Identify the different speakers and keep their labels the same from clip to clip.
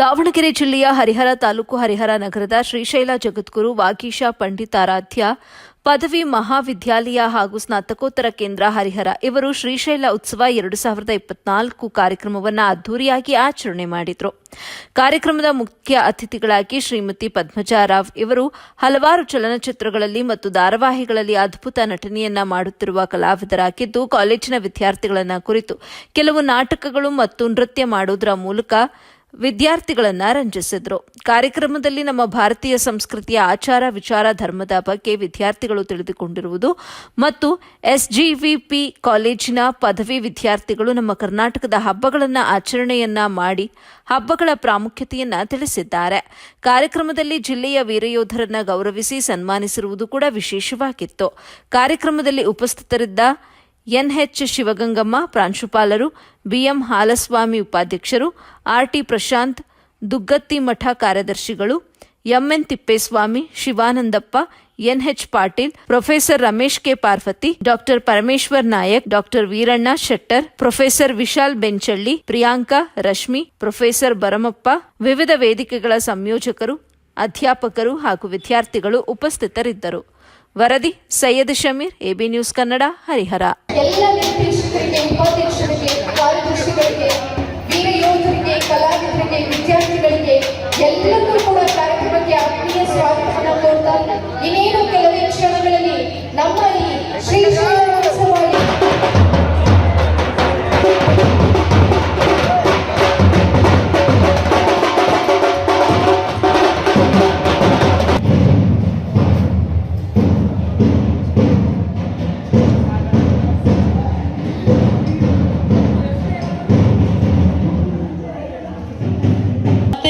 Speaker 1: ದಾವಣಗೆರೆ ಜಿಲ್ಲೆಯ ಹರಿಹರ ತಾಲೂಕು ಹರಿಹರ ನಗರದ ಶ್ರೀಶೈಲ ಜಗದ್ಗುರು ವಾಗೀಶ ಪಂಡಿತಾರಾಧ್ಯ ಪದವಿ ಮಹಾವಿದ್ಯಾಲಯ ಹಾಗೂ ಸ್ನಾತಕೋತ್ತರ ಕೇಂದ್ರ ಹರಿಹರ ಇವರು ಶ್ರೀಶೈಲ ಉತ್ಸವ ಎರಡು ಸಾವಿರದ ಇಪ್ಪತ್ನಾಲ್ಕು ಕಾರ್ಯಕ್ರಮವನ್ನು ಅದ್ದೂರಿಯಾಗಿ ಆಚರಣೆ ಮಾಡಿದರು. ಕಾರ್ಯಕ್ರಮದ ಮುಖ್ಯ ಅತಿಥಿಗಳಾಗಿ ಶ್ರೀಮತಿ ಪದ್ಮಜಾ ರಾವ್ ಇವರು ಹಲವಾರು ಚಲನಚಿತ್ರಗಳಲ್ಲಿ ಮತ್ತು ಧಾರಾವಾಹಿಗಳಲ್ಲಿ ಅದ್ಭುತ ನಟನೆಯನ್ನ ಮಾಡುತ್ತಿರುವ ಕಲಾವಿದರಾಗಿದ್ದು, ಕಾಲೇಜಿನ ವಿದ್ಯಾರ್ಥಿಗಳನ್ನ ಕುರಿತು ಕೆಲವು ನಾಟಕಗಳು ಮತ್ತು ನೃತ್ಯ ಮಾಡುವುದರ ಮೂಲಕ ವಿದ್ಯಾರ್ಥಿಗಳನ್ನ ರಂಜಿಸಿದ್ರು. ಕಾರ್ಯಕ್ರಮದಲ್ಲಿ ನಮ್ಮ ಭಾರತೀಯ ಸಂಸ್ಕೃತಿಯ ಆಚಾರ, ವಿಚಾರ, ಧರ್ಮದ ಬಗ್ಗೆ ವಿದ್ಯಾರ್ಥಿಗಳು ತಿಳಿದುಕೊಂಡಿರುವುದು ಮತ್ತು ಎಸ್ಜಿವಿಪಿ ಕಾಲೇಜಿನ ಪದವಿ ವಿದ್ಯಾರ್ಥಿಗಳು ನಮ್ಮ ಕರ್ನಾಟಕದ ಹಬ್ಬಗಳನ್ನು ಆಚರಣೆಯನ್ನ ಮಾಡಿ ಹಬ್ಬಗಳ ಪ್ರಾಮುಖ್ಯತೆಯನ್ನ ತಿಳಿಸಿದ್ದಾರೆ. ಕಾರ್ಯಕ್ರಮದಲ್ಲಿ ಜಿಲ್ಲೆಯ ವೀರಯೋಧರನ್ನ ಗೌರವಿಸಿ ಸನ್ಮಾನಿಸಿರುವುದು ಕೂಡ ವಿಶೇಷವಾಗಿತ್ತು. ಕಾರ್ಯಕ್ರಮದಲ್ಲಿ ಉಪಸ್ಥಿತರಿದ್ದ ಎನ್ಎಚ್ ಶಿವಗಂಗಮ್ಮ, ಪ್ರಾಂಶುಪಾಲರು, ಬಿಎಂ ಹಾಲಸ್ವಾಮಿ ಉಪಾಧ್ಯಕ್ಷರು ಆರ್ಟಿ ಪ್ರಶಾಂತ್, ದುಗ್ಗತ್ತಿ ಮಠ ಕಾರ್ಯದರ್ಶಿಗಳು, M N Thippeswamy, Shivanandappa, N H Patil, professor Ramesh K Parvathi, doctor Parameshwar Nayak, doctor Veeranna Shettar, professor Vishal Benchalli, Priyanka Rashmi, professor Baramappa, ವಿವಿಧ ವೇದಿಕೆಗಳ ಸಂಯೋಜಕರು ಅಧ್ಯಾಪಕರು ಹಾಗೂ ವಿದ್ಯಾರ್ಥಿಗಳು ಉಪಸ್ಥಿತರಿದ್ದರು. ವರದಿ Syed Shameer, A B news Kannada, Harihar.
Speaker 2: ಇನ್ನೇನು ಕೆಲವೇ ಕ್ಷಣಗಳಲ್ಲಿ ನಮ್ಮ ಶ್ರೀ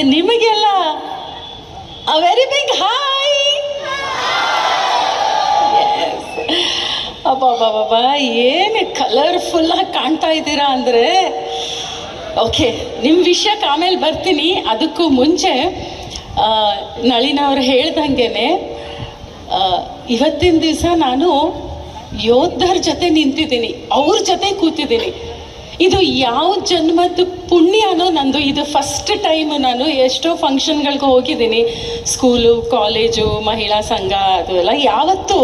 Speaker 3: ಮತ್ತೆ ನಿಮಗೆಲ್ಲ ವೆರಿ ಬಿಗ್ ಹಾಯ್ ಅಬ್ಬಬ್ಬಬ್ಬ ಏನು ಕಲರ್ಫುಲ್ ಆಗಿ ಕಾಣ್ತಾ ಇದ್ದೀರಾ ಅಂದರೆ ಓಕೆ ನಿಮ್ಮ ವಿಷಯಕ್ಕೆ ಆಮೇಲೆ ಬರ್ತೀನಿ. ಅದಕ್ಕೂ ಮುಂಚೆ ನಳಿನವರು ಆ, ಇವತ್ತಿನ ದಿವಸ ನಾನು ಯೋಧರ ಜೊತೆ ನಿಂತಿದ್ದೀನಿ ಅವ್ರ ಜೊತೆ ಕೂತಿದ್ದೀನಿ. ಇದು ಯಾವ ಜನ್ಮದ ಪುಣ್ಯನೋ ನಂದು, ಇದು ಫಸ್ಟ್ ಟೈಮ್ ನಾನು ಎಷ್ಟೋ ಫಂಕ್ಷನ್ಗಳಿಗೆ ಹೋಗಿದ್ದೀನಿ. ಸ್ಕೂಲು ಕಾಲೇಜು ಮಹಿಳಾ ಸಂಘ, ಅದು ಎಲ್ಲ. ಯಾವತ್ತೂ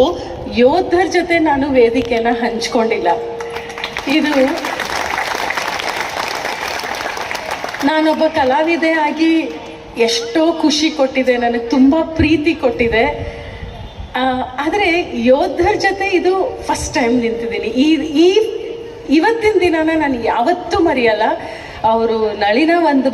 Speaker 3: ಯೋಧರ ಜೊತೆ ನಾನು ವೇದಿಕೆನ ಹಂಚ್ಕೊಂಡಿಲ್ಲ. ಇದು ನಾನೊಬ್ಬ ಕಲಾವಿದೆ ಆಗಿ ಎಷ್ಟೋ ಖುಷಿ ಕೊಟ್ಟಿದೆ, ನನಗೆ ತುಂಬ ಪ್ರೀತಿ ಕೊಟ್ಟಿದೆ. ಆದರೆ ಯೋಧರ ಜೊತೆ ಇದು ಫಸ್ಟ್ ಟೈಮ್ ನಿಂತಿದ್ದೀನಿ. ಈ ಈ ಇವತ್ತಿನ ದಿನನ ನಾನು ಯಾವತ್ತೂ ಮರೆಯಲ್ಲ. ಅವರು ನಳಿನ ಒಂದು